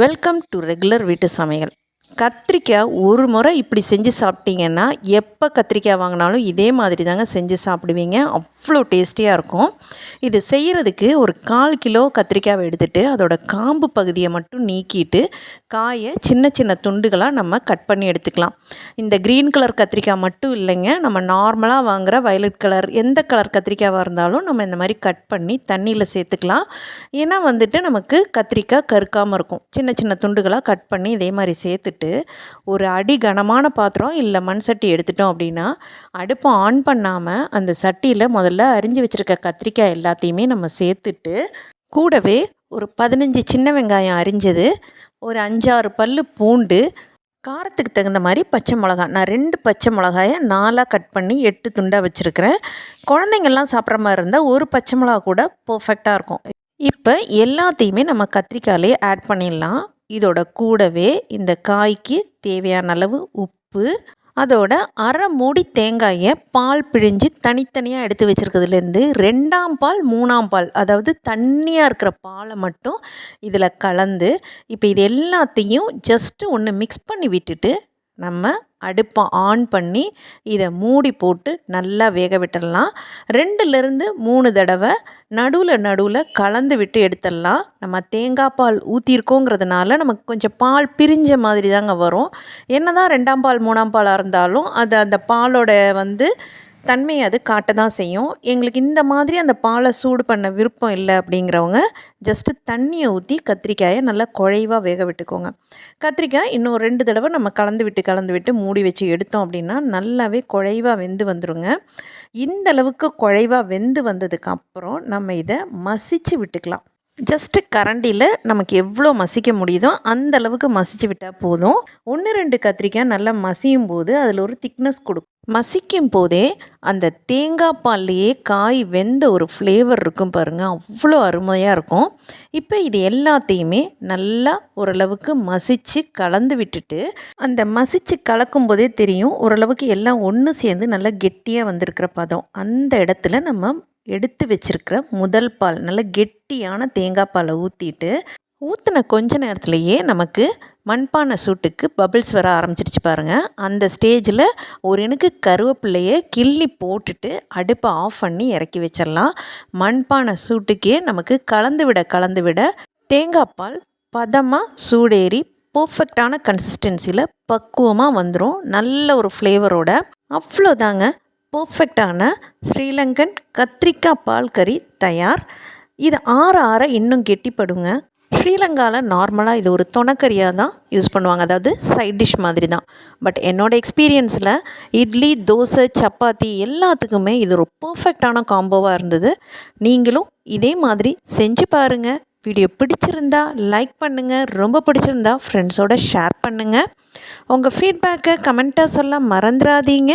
Welcome to regular வீட்டு சமையல். கத்திரிக்காய் ஒரு முறை இப்படி செஞ்சு சாப்பிட்டீங்கன்னா எப்போ கத்திரிக்காய் வாங்கினாலும் இதே மாதிரி தாங்க செஞ்சு சாப்பிடுவீங்க. அவ்வளோ டேஸ்டியாக இருக்கும். இது செய்கிறதுக்கு ஒரு கால் கிலோ கத்திரிக்காவை எடுத்துகிட்டு அதோட காம்பு பகுதியை மட்டும் நீக்கிட்டு காயை சின்ன சின்ன துண்டுகளாக நம்ம கட் பண்ணி எடுத்துக்கலாம். இந்த க்ரீன் கலர் கத்திரிக்காய் மட்டும் இல்லைங்க. நம்ம நார்மலாக வாங்குகிற வயலட் கலர் எந்த கலர் கத்திரிக்காவாக இருந்தாலும் நம்ம இந்த மாதிரி கட் பண்ணி தண்ணியில் சேர்த்துக்கலாம். ஏன்னா வந்துட்டு நமக்கு கத்திரிக்காய் கருக்காமல் இருக்கும். சின்ன சின்ன துண்டுகளாக கட் பண்ணி இதே மாதிரி சேர்த்துட்டு ஒரு அடி கனமான பாத்திரம் இல்லை மண் சட்டி எடுத்துட்டோம் அப்படின்னா அடுப்பை ஆன் பண்ணாமல் அந்த சட்டியில் முதல்ல அரிஞ்சு வச்சுருக்க கத்திரிக்காய் எல்லாத்தையுமே நம்ம சேர்த்துட்டு கூடவே ஒரு பதினஞ்சு சின்ன வெங்காயம் அரிஞ்சது ஒரு அஞ்சாறு பல் பூண்டு காரத்துக்கு தகுந்த மாதிரி பச்சை மிளகா நான் ரெண்டு பச்சை மிளகாயை நாலாக கட் பண்ணி எட்டு துண்டாக வச்சுருக்கிறேன். குழந்தைங்கள்லாம் சாப்பிட்ற மாதிரி இருந்தால் ஒரு பச்சை மிளகா கூட பர்ஃபெக்டாக இருக்கும். இப்போ எல்லாத்தையுமே நம்ம கத்திரிக்காயிலே ஆட் பண்ணிடலாம். இதோட கூடவே இந்த காய்க்கு தேவையான அளவு உப்பு அதோட அரை மூடி தேங்காயை பால் பிழிஞ்சு தனித்தனியாக எடுத்து வச்சுருக்கிறதுலேருந்து ரெண்டாம் பால் மூணாம் பால் அதாவது தண்ணியாக இருக்கிற பாலை மட்டும் இதில் கலந்து இப்போ இது எல்லாத்தையும் ஜஸ்ட்டு ஒன்று மிக்ஸ் பண்ணி விட்டுட்டு நம்ம அடுப்பை ஆன் பண்ணி இதை மூடி போட்டு நல்லா வேக விட்டுடலாம். ரெண்டுலேருந்து மூணு தடவை நடுவில் நடுவில் கலந்து விட்டு எடுத்துடலாம். நம்ம தேங்காய் பால் ஊற்றிருக்கோங்கிறதுனால நமக்கு கொஞ்சம் பால் பிரிஞ்ச மாதிரி தாங்க வரும். என்ன தான் ரெண்டாம் பால் மூணாம் பாலாக இருந்தாலும் அது அந்த பாலோட வந்து தன்மையை அது காட்ட தான் செய்யும். எங்களுக்கு இந்த மாதிரி அந்த பாலை சூடு பண்ண விருப்பம் இல்லை அப்படிங்கிறவங்க ஜஸ்ட்டு தண்ணியை ஊற்றி கத்திரிக்காயை நல்லா குழைவாக வேக விட்டுக்கோங்க. கத்திரிக்காய் இன்னும் ரெண்டு தடவை நம்ம கலந்து விட்டு கலந்து விட்டு மூடி வச்சு எடுத்தோம் அப்படின்னா நல்லாவே குழைவாக வெந்து வந்துடுங்க இந்த அளவுக்கு குழைவாக வெந்து வந்ததுக்கு அப்புறம் நம்ம இதை மசிச்சு விட்டுக்கலாம். ஜஸ்ட்டு கரண்டியில் நமக்கு எவ்வளோ மசிக்க முடியுதோ அந்த அளவுக்கு மசிச்சு விட்டால் போதும். ஒன்று ரெண்டு கத்திரிக்காய் நல்லா மசியும் போது அதில் ஒரு திக்னஸ் கொடுக்கும். மசிக்கும் போதே அந்த தேங்காய் பால்லையே காய் வெந்த ஒரு ஃப்ளேவர் இருக்கும் பாருங்கள் அவ்வளோ அருமையாக இருக்கும். இப்போ இது எல்லாத்தையுமே நல்லா ஓரளவுக்கு மசித்து கலந்து விட்டுட்டு அந்த மசித்து கலக்கும் போதே தெரியும் ஓரளவுக்கு எல்லாம் ஒன்று சேர்ந்து நல்லா கெட்டியாக வந்திருக்கிற பதம். அந்த இடத்துல நம்ம எடுத்து வச்சுருக்கிற முதல் பால் நல்ல கெட்டியான தேங்காய் பாலை ஊற்றிட்டு ஊற்றின கொஞ்ச நேரத்துலையே நமக்கு மண்பானை சூட்டுக்கு பபிள்ஸ் வர ஆரம்பிச்சிருச்சு பாருங்கள் அந்த ஸ்டேஜில் ஒரு எனக்கு கருவேப்பிள்ளையை கிள்ளி போட்டுட்டு அடுப்பை ஆஃப் பண்ணி இறக்கி வச்சிடலாம். மண்பானை சூட்டுக்கே நமக்கு கலந்து விட கலந்து விட தேங்காய் பால் பதமாக சூடேறி பர்ஃபெக்டான கன்சிஸ்டன்சியில் பக்குவமாக வந்துடும் நல்ல ஒரு ஃப்ளேவரோட அவ்வளோதாங்க பர்ஃபெக்டான ஸ்ரீலங்கன் கத்திரிக்காய் பால் கறி தயார். இது ஆற ஆற இன்னும் கெட்டிப்படுங்க. ஸ்ரீலங்காவில் நார்மலாக இது ஒரு துணக்கறியாக தான் யூஸ் பண்ணுவாங்க. அதாவது சைட் டிஷ் மாதிரி தான். பட் என்னோடய எக்ஸ்பீரியன்ஸில் இட்லி தோசை சப்பாத்தி எல்லாத்துக்குமே இது ஒரு பர்ஃபெக்டான காம்போவாக இருந்தது. நீங்களும் இதே மாதிரி செஞ்சு பாருங்கள் வீடியோ பிடிச்சிருந்தா லைக் பண்ணுங்கள் ரொம்ப பிடிச்சிருந்தா ஃப்ரெண்ட்ஸோட ஷேர் பண்ணுங்கள் உங்கள் ஃபீட்பேக்கை கமெண்ட்டாக சொல்ல மறந்துடாதீங்க